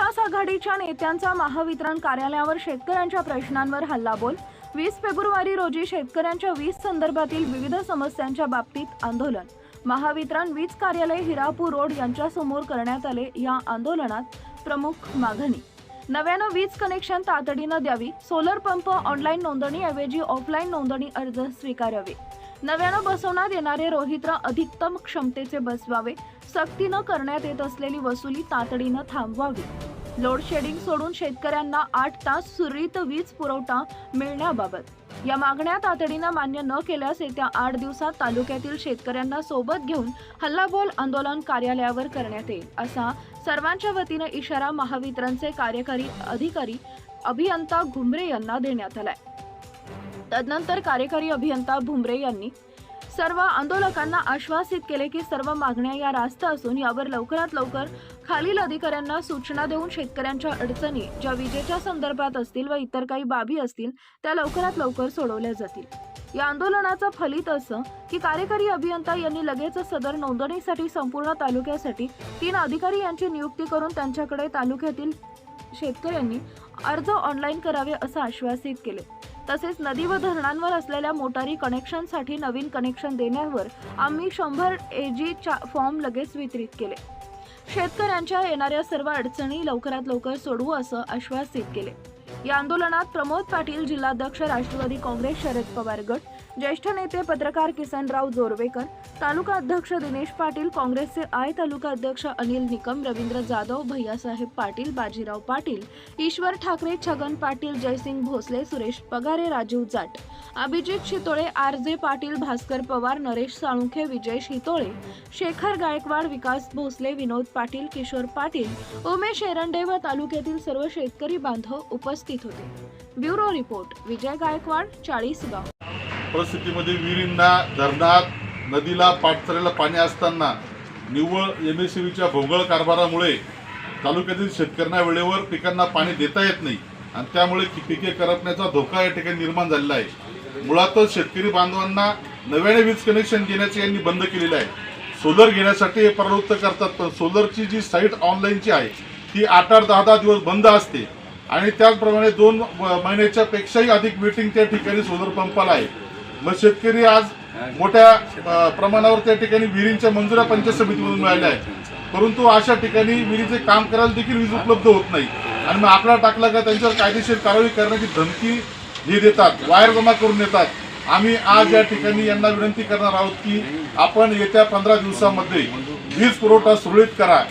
आघाडीच्या नेत्यांचा महावितरण कार्यालयावर शेतकऱ्यांच्या प्रश्नांवर हल्लाबोल. वीस फेब्रुवारी रोजी शेतकऱ्यांच्या वीज संदर्भातील विविध समस्यांच्या बाबतीत आंदोलन. महावितरण वीज कार्यालय हिरापूर रोड यांच्यासमोर करण्यात आले या आंदोलनात प्रमुख मागणी. नव्यानं वीज कनेक्शन तातडीनं द्यावी सोलर पंप ऑनलाईन नोंदणीऐवजी ऑफलाईन नोंदणी अर्ज स्वीकारावे. नव्यानं बसवण्यात येणारे रोहित्र अधिकतम क्षमतेचे बसवावे सक्तीनं करण्यात येत असलेली वसुली तातडीनं थांबवावी. लोड शेडिंग सोडून शेतकऱ्यांना आठ तास सुरळीत वीज पुरवठा मिळण्याबाबत. या मागण्या तातडीनं मान्य न केल्यास येत्या आठ दिवसात तालुक्यातील शेतकऱ्यांना सोबत घेऊन हल्लाबोल आंदोलन कार्यालयावर करण्यात येईल असा सर्वांच्या वतीनं इशारा महावितरणचे कार्यकारी अधिकारी अभियंता घुमरे यांना देण्यात आलाय. तदनंतर कार्यकारी अभियंता भुमरे यांनी सर्व आंदोलकांना आश्वासित केले की सर्व मागण्या या रास्त असून यावर लवकरात लवकर खालील अधिकाऱ्यांना सूचना देऊन शेतकऱ्यांच्या अडचणी ज्या विजेच्या संदर्भात असतील व इतर काही बाबी असतील त्या लवकरात लवकर सोडवल्या जातील. या आंदोलनाचं फलित असं की कार्यकारी अभियंता यांनी लगेच सदर नोंदणीसाठी संपूर्ण तालुक्यासाठी तीन अधिकारी यांची नियुक्ती करून त्यांच्याकडे तालुक्यातील शेतकऱ्यांनी अर्ज ऑनलाईन करावे असं आश्वासित केले. तसेच नदी व धरणांवर असलेल्या मोटारी कनेक्शनसाठी नवीन कनेक्शन देण्यावर आम्ही शंभर एजी फॉर्म लगेच वितरित केले. शेतकऱ्यांच्या येणाऱ्या सर्व अडचणी लवकरात लवकर सोडवू असं आश्वासित केले. या आंदोलनात प्रमोद पाटील जिल्हाध्यक्ष राष्ट्रवादी काँग्रेस शरद पवार गट ज्येष्ठ नेते पत्रकार किसनराव जोरवेकर तालुका अध्यक्ष दिनेश पाटील काँग्रेसचे आय तालुका अध्यक्ष अनिल निकम रवींद्र जाधव भैयासाहेब पाटील बाजीराव पाटील ईश्वर ठाकरे छगन पाटील जयसिंग भोसले सुरेश पगारे राजीव जाट अभिजित शितोळे आर जे पाटील भास्कर पवार नरेश साळुंखे विजय शितोळे शेखर गायकवाड विकास भोसले विनोद पाटील किशोर पाटील उमेश एरंडे व तालुक्यातील सर्व शेतकरी बांधव उपस्थित होते. Bureau report Vijay Gaikwad Chalisgaon. परिस्थितीमध्ये विहिरींना धरणात नदीला पाठचऱ्याला पाणी असताना निव्वळ एम एस सीच्या भोंगळ कारभारामुळे तालुक्यातील शेतकऱ्यांना वेळेवर पिकांना पाणी देता येत नाही आणि त्यामुळे पिके करपण्याचा धोका या ठिकाणी निर्माण झालेला आहे. मुळातच शेतकरी बांधवांना नव्याने वीज कनेक्शन देण्याचे यांनी बंद केलेलं आहे. सोलर घेण्यासाठी हे प्रवृत्त करतात पण सोलरची जी साईट ऑनलाईनची आहे ती आठ आठ दहा दहा दिवस बंद असते. आणि त्याचप्रमाणे दोन महिन्याच्या पेक्षाही अधिक वेटिंग त्या ठिकाणी सोलर पंपाला आहे. मग शेतकरी आज मोठ्या प्रमाणावर त्या ठिकाणी विहिरींच्या मंजुऱ्या पंचायत समितीमधून मिळाल्या आहेत. परंतु अशा ठिकाणी विहिरीचे काम करायला देखील वीज उपलब्ध होत नाही. आणि मग आपला टाकला का त्यांच्यावर कायदेशीर कारवाई करण्याची धमकी हे देतात वायर जमा करून देतात. आम्ही आज या ठिकाणी यांना विनंती करणार आहोत की आपण येत्या पंधरा दिवसामध्ये वीज पुरवठा सुरळीत करा.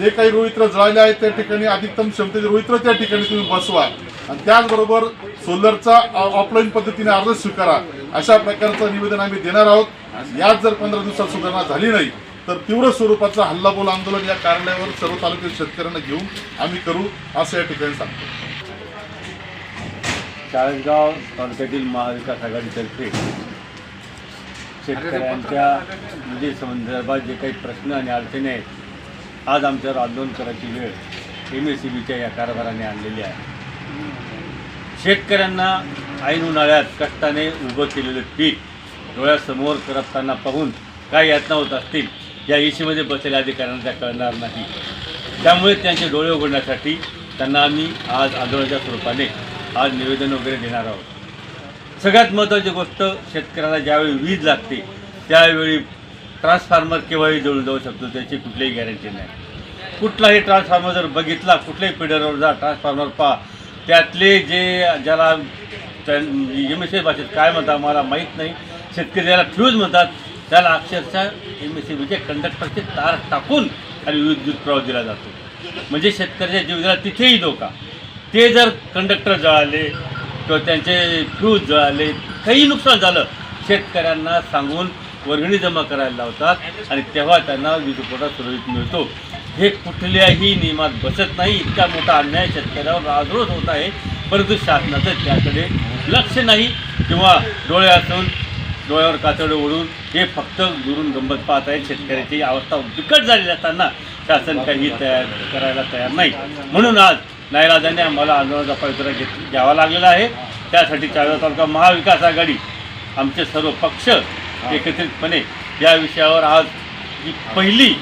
जे काही रोहित्र जळाले आहेत त्या ठिकाणी अधिकतम क्षमतेचे रोहित्र त्या ठिकाणी तुम्ही बसवा. आणि त्याचबरोबर सोलरचा ऑफलाईन पद्धतीने अर्ज स्वीकारा. अशा प्रकारचं निवेदन आम्ही देणार आहोत. यात जर पंधरा दिवसात सुधारणा झाली नाही तर तीव्र स्वरूपाचं हल्लाबोल आंदोलन या कार्यालयावर सर्व तालुक्यातील शेतकऱ्यांना घेऊन आम्ही करू असं या ठिकाणी सांगतो. चाळीसगाव तालुक्यातील महाविकास आघाडीतर्फे शेतकऱ्यांच्या म्हणजे संदर्भात जे काही प्रश्न आणि अडचणी आहेत आज आमच्यावर आंदोलन करायची वेळ एम एस सी बीच्या या कारभाराने आणलेली आहे. शेतकऱ्यांना ऐन उन्हाळ्यात कष्टाने उभं केलेलं पीक डोळ्यासमोर करपताना पाहून काय यातना होत असतील या इशीमध्ये बसलेल्या अधिकाऱ्यांना त्या कळणार नाही. त्यामुळे त्यांचे डोळे उघडण्यासाठी त्यांना आम्ही आज आंदोलनाच्या स्वरूपाने आज निवेदन वगैरे देणार आहोत. सगळ्यात महत्त्वाची गोष्ट शेतकऱ्याला ज्यावेळी वीज लागते त्यावेळी ट्रान्सफॉर्मर केव्हाही जळून जाऊ शकतो त्याची कुठलीही गॅरंटी नाही. कुठलाही ट्रान्सफॉर्मर जर बघितला कुठल्याही पिढ्यावर जा ट्रान्सफॉर्मर पहा त्यातले जे ज्याला एम एस सी भाषेत काय म्हणतात मला माहीत नाही. शेतकरी ज्याला फ्यूज म्हणतात त्याला अक्षरशः एम एस सी म्हणजे कंडक्टरचे तार टाकून आणि विद्युत प्रवाह दिला जातो. म्हणजे शेतकऱ्याच्या जीवनाला तिथेही धोका. ते जर कंडक्टर जळाले किंवा त्यांचे फ्यूज जळाले काही नुकसान झालं शेतकऱ्यांना सांगून वर्गणी जमा करायला लावतात आणि तेव्हा त्यांना वीज पुरवठा सुरळीत मिळतो. हे कुठल्याही नियमात बसत नाही. इतका मोठा अन्याय शेतकऱ्यावर राजरोज होत आहे. परंतु शासनाचं त्याकडे लक्ष नाही. किंवा डोळे असून डोळ्यावर कातडे ओढून हे फक्त दुरून गंमत पाहत आहेत. शेतकऱ्याची अवस्था बिकट झालेली असताना शासन काही तयार करायला तयार नाही. म्हणून आज नायराजाने आम्हाला आंदोलनाचा पवित्रा घेत घ्यावा लागलेला आहे. त्यासाठी चाळीस तालुका महाविकास आघाडी आमचे सर्व पक्ष एकत्रितपणे या विषयावर आज ही पहिली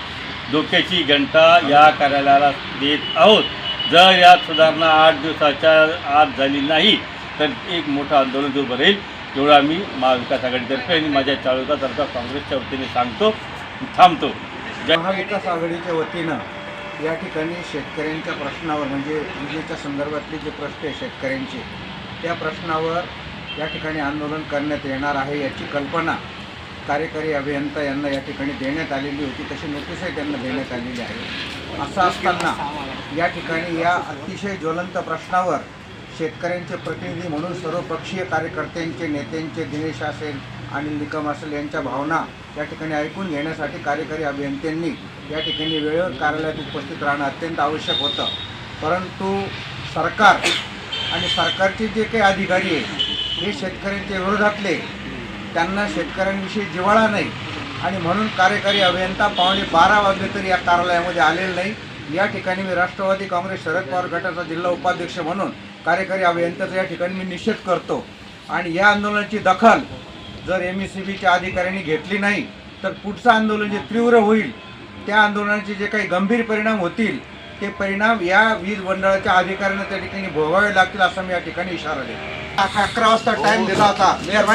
डोक्याची घंटा या कार्यालयाला देत आहोत. जर यात सुधारणा आठ दिवसाच्या आत झाली नाही तर एक मोठं आंदोलन उभं राहील तेवढा मी महाविकास आघाडीतर्फे आणि माझ्या चाळुका काँग्रेसच्या वतीने सांगतो थांबतो. महाविकास आघाडीच्या वतीनं या ठिकाणी शेतकऱ्यांच्या प्रश्नावर म्हणजे विजेच्या संदर्भातले जे प्रश्न आहे शेतकऱ्यांचे त्या प्रश्नावर या ठिकाणी आंदोलन करण्यात येणार आहे याची कल्पना कार्यकारी अभियंता यांना या ठिकाणी देण्यात आलेली होती तशी नोटीसही त्यांना देण्यात आलेली आहे. असं असताना या ठिकाणी या अतिशय ज्वलंत प्रश्नावर शेतकऱ्यांचे प्रतिनिधी म्हणून सर्वपक्षीय कार्यकर्त्यांचे नेत्यांचे दिनेश असेल आणि निकम असेल यांच्या भावना या ठिकाणी ऐकून घेण्यासाठी कार्यकारी अभियंत्यांनी या ठिकाणी वेळेवर कार्यालयात उपस्थित राहणं अत्यंत आवश्यक होतं. परंतु सरकार आणि सरकारचे जे काही अधिकारी आहेत हे शेतकऱ्यांच्या विरोधातले त्यांना शेतकऱ्यांविषयी जिव्हाळा नाही आणि म्हणून कार्यकारी अभियंता पावणे बारा वाजले तरी या कार्यालयामध्ये आलेले नाही. या ठिकाणी मी राष्ट्रवादी काँग्रेस शरद पवार गटाचा जिल्हा उपाध्यक्ष म्हणून कार्यकारी अभियंत्याचा या ठिकाणी मी निषेध करतो. आणि या आंदोलनाची दखल जर एम ई सी बीच्या अधिकाऱ्यांनी घेतली नाही तर पुढचं आंदोलन जे तीव्र होईल त्या आंदोलनाचे जे काही गंभीर परिणाम होतील ते परिणाम या वीज मंडळाच्या अधिकाऱ्यांना त्या ठिकाणी भोगावे लागतील असं मी या ठिकाणी इशारा देतो. अकरा वाजता टाइम दिला होता.